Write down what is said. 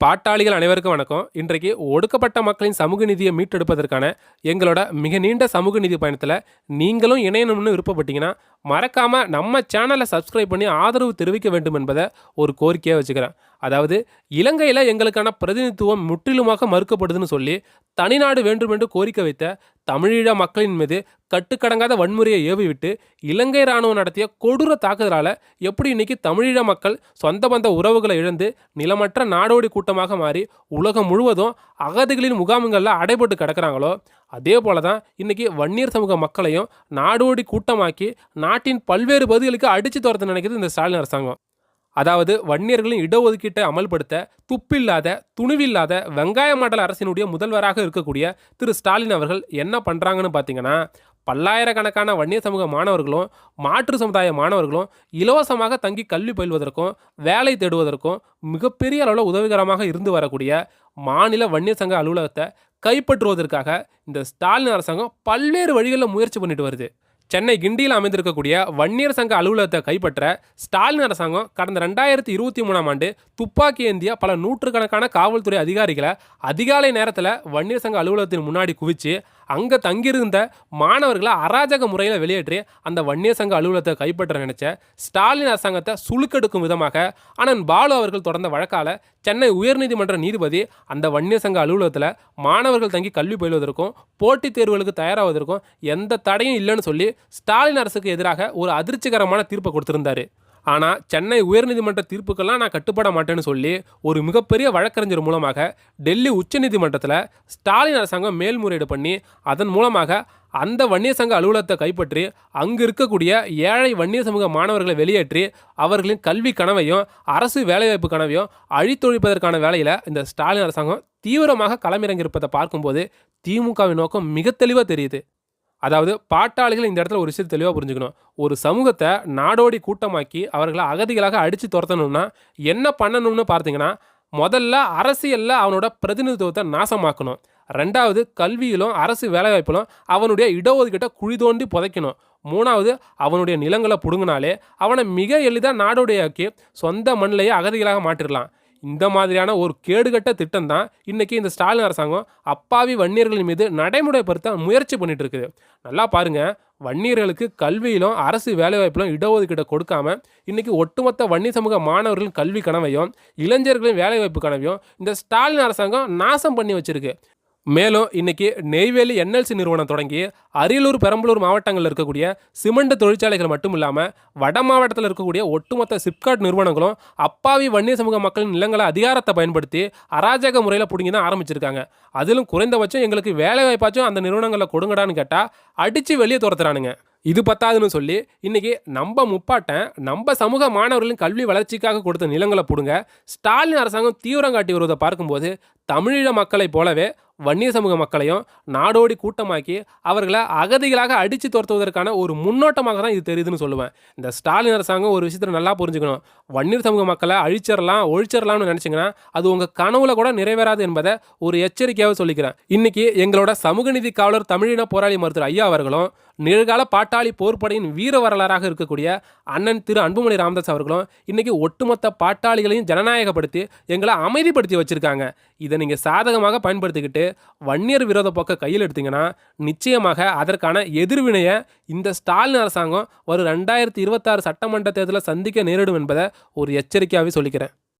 பாட்டாளிகள் அனைவருக்கும் வணக்கம். இன்றைக்கு ஒடுக்கப்பட்ட மக்களின் சமூக நிதியை மீட்டெடுப்பதற்கான எங்களோட மிக நீண்ட சமூக நிதி பயணத்தில் நீங்களும் இணையணும்னு விருப்பப்பட்டீங்கன்னா மறக்காமல் நம்ம சேனலை சப்ஸ்கிரைப் பண்ணி ஆதரவு தெரிவிக்க வேண்டும் என்பதை ஒரு கோரிக்கையாக வச்சுக்கிறேன். அதாவது இலங்கையில் எங்களுக்கான பிரதிநிதித்துவம் முற்றிலுமாக மறுக்கப்படுதுன்னு சொல்லி தனிநாடு வேண்டும் என்று கோரிக்கை வைத்த தமிழீழ மக்களின் மீது கட்டுக்கடங்காத வன்முறையை ஏவிவிட்டு இலங்கை இராணுவம் நடத்திய கொடூர தாக்குதலால் எப்படி இன்னைக்கு தமிழீழ மக்கள் சொந்த பந்த உறவுகளை இழந்து நிலமற்ற நாடோடி கூட்டமாக மாறி உலகம் முழுவதும் அகதிகளின் முகாம்களில் அடைபட்டு கிடக்கிறாங்களோ அதே போல தான் இன்னைக்கு வன்னியர் சமூக மக்களையும் நாடோடி கூட்டமாக்கி நாட்டின் பல்வேறு பகுதிகளுக்கு அடித்து துரத்த நினைக்கிறது இந்த ஸ்டாலின் அரசாங்கம். அதாவது வன்னியர்களின் இடஒதுக்கீட்டை அமல்படுத்த துப்பில்லாத துணிவில்லாத வெங்காய மாடல் அரசினுடைய முதல்வராக இருக்கக்கூடிய திரு ஸ்டாலின் அவர்கள் என்ன பண்ணுறாங்கன்னு பார்த்தீங்கன்னா பல்லாயிரக்கணக்கான வன்னிய சமூக மாணவர்களும் மாற்று சமுதாய மாணவர்களும் இலவசமாக தங்கி கல்வி பயில்வதற்கும் வேலை தேடுவதற்கும் மிகப்பெரிய அளவில் உதவிகரமாக இருந்து வரக்கூடிய மாநில வன்னிய சங்க அலுவலகத்தை கைப்பற்றுவதற்காக இந்த ஸ்டாலின் அரசாங்கம் பல்வேறு வழிகளில் முயற்சி பண்ணிட்டு வருது. சென்னை கிண்டியில் அமைந்திருக்கக்கூடிய வன்னியர் சங்க அலுவலகத்தை கைப்பற்ற ஸ்டாலின் அரசாங்கம் கடந்த ரெண்டாயிரத்தி இருபத்தி மூணாம் ஆண்டு துப்பாக்கி ஏந்திய பல நூற்றுக்கணக்கான காவல்துறை அதிகாரிகளை அதிகாலை நேரத்தில் வன்னியர் சங்க அலுவலகத்தின் முன்னாடி குவிச்சு அங்கே தங்கியிருந்த மாணவர்களை அராஜக முறையில் வெளியேற்றி அந்த வன்னியர் சங்க அலுவலகத்தை கைப்பற்ற நினைச்ச ஸ்டாலின் அரசாங்கத்தை சுழுக்கெடுக்கும் விதமாக அண்ணன் பாலு அவர்கள் தொடர்ந்த வழக்கால் சென்னை உயர்நீதிமன்ற நீதிபதி அந்த வன்னியர் சங்க அலுவலகத்தில் மாணவர்கள் தங்கி கல்வி பயில்வதற்கும் போட்டித் தேர்வுகளுக்கு தயாராவதற்கும் எந்த தடையும் இல்லைன்னு சொல்லி ஸ்டாலின் அரசுக்கு எதிராக ஒரு அதிர்ச்சிகரமான தீர்ப்பை கொடுத்திருந்தாரு. ஆனால் சென்னை உயர்நீதிமன்ற தீர்ப்புக்கெல்லாம் நான் கட்டுப்பட மாட்டேன்னு சொல்லி ஒரு மிகப்பெரிய வழக்கறிஞர் மூலமாக டெல்லி உச்சநீதிமன்றத்தில் ஸ்டாலின் அரசாங்கம் மேல்முறையீடு பண்ணி அதன் மூலமாக அந்த வன்னிய சங்க அலுவலகத்தை கைப்பற்றி அங்கு இருக்கக்கூடிய ஏழை வன்னிய சமூக மாணவர்களை வெளியேற்றி அவர்களின் கல்வி கனவையும் அரசு வேலைவாய்ப்பு கனவையும் அழித்தொழிப்பதற்கான வேலையில் இந்த ஸ்டாலின் அரசாங்கம் தீவிரமாக களமிறங்கியிருப்பதை பார்க்கும்போது திமுகவின் நோக்கம் மிக தெளிவாக தெரியுது. அதாவது பாட்டாளிகள் இந்த இடத்துல ஒரு விஷயத்தை தெளிவாக புரிஞ்சுக்கணும். ஒரு சமூகத்தை நாடோடி கூட்டமாக்கி அவர்களை அகதிகளாக அடித்து துரத்தணும்னா என்ன பண்ணணும்னு பார்த்தீங்கன்னா முதல்ல அரசியலில் அவனோட பிரதிநிதித்துவத்தை நாசமாக்கணும். ரெண்டாவது கல்வியிலும் அரசு வேலைவாய்ப்பிலும் அவனுடைய இடஒதுக்கீட்டை குழி தோண்டி புதைக்கணும். மூணாவது அவனுடைய நிலங்களை பிடுங்கினாலே அவனை மிக எளிதாக நாடோடியாக்கி சொந்த மண்ணிலேயே அகதிகளாக மாற்றிடலாம். இந்த மாதிரியான ஒரு கேடுகட்ட திட்டம் தான் இன்னைக்கு இந்த ஸ்டாலின் அரசாங்கம் அப்பாவி வன்னியர்களின் மீது நடைமுறைப்படுத்த முயற்சி பண்ணிட்டு இருக்குது நல்லா பாருங்க வன்னியர்களுக்கு கல்வியிலும் அரசு வேலைவாய்ப்பிலும் இடஒதுக்கீட்டை கொடுக்காம இன்னைக்கு ஒட்டுமொத்த வன்னி சமூக மாணவர்களின் கல்வி கனவையும் இளைஞர்களின் வேலைவாய்ப்பு கனவையும் இந்த ஸ்டாலின் அரசாங்கம் நாசம் பண்ணி வச்சிருக்கு. மேலும் இன்னைக்கு நெய்வேலி என்எல்சி நிறுவனம் தொடங்கி அரியலூர் பெரம்பலூர் மாவட்டங்களில் இருக்கக்கூடிய சிமெண்ட் தொழிற்சாலைகள் மட்டும் இல்லாமல் வட மாவட்டத்தில் இருக்கக்கூடிய ஒட்டுமொத்த சிப்காட் நிறுவனங்களும் அப்பாவி வன்னிய சமூக மக்களின் நிலங்களை அதிகாரத்தை பயன்படுத்தி அராஜக முறையில் பிடிங்கி தான் ஆரம்பிச்சிருக்காங்க. அதிலும் குறைந்தபட்சம் எங்களுக்கு வேலை வாய்ப்பாச்சும் அந்த நிறுவனங்களில் கொடுங்கடான்னு கேட்டால் அடித்து வெளியே துரத்துறானுங்க. இது பத்தாதுன்னு சொல்லி இன்னைக்கு நம்ம முப்பாட்டன் நம்ம சமூக மாணவர்களின் கல்வி வளர்ச்சிக்காக கொடுத்த நிலங்களை பிடுங்க ஸ்டாலின் அரசாங்கம் தீவிரம் காட்டி வருவதை பார்க்கும்போது தமிழீழ மக்களைப் போலவே வன்னிய சமூக மக்களையும் நாடோடி கூட்டமாக்கி அவர்களை அகதிகளாக அடித்து துரத்துவதற்கான ஒரு முன்னோட்டமாக தான் இது தெரியுதுன்னு சொல்லுவேன். இந்த ஸ்டாலின் அரசாங்கம் ஒரு விஷயத்தில் நல்லா புரிஞ்சுக்கணும். வன்னியர் சமூக மக்களை அழிச்சிடலாம் ஒழிச்சிடலாம்னு நினச்சிங்கன்னா அது உங்கள் கனவுல கூட நிறைவேறாது என்பதை ஒரு எச்சரிக்கையாக சொல்லிக்கிறேன். இன்றைக்கி எங்களோட சமூக நீதி காவலர் தமிழின போராளி மருத்துவர் ஐயா அவர்களும் நிகழ்கால பாட்டாளி போர்ப்படையின் வீர வரலாறாக இருக்கக்கூடிய அண்ணன் திரு அன்புமணி ராமதாஸ் அவர்களும் இன்றைக்கி ஒட்டுமொத்த பாட்டாளிகளையும் ஜனநாயகப்படுத்தி எங்களை அமைதிப்படுத்தி வச்சிருக்காங்க. இதை நீங்கள் சாதகமாக பயன்படுத்திக்கிட்டு வன்னியர் விரோத போக்கை கையில் எடுத்திங்கன்னா நிச்சயமாக அதற்கான எதிர்வினையை இந்த ஸ்டாலின் அரசாங்கம் ஒரு ரெண்டாயிரத்தி இருபத்தாறு சட்டமன்ற தேர்தலை சந்திக்க நேரிடும் என்பதை ஒரு எச்சரிக்கையாகவே சொல்லிக்கிறேன்.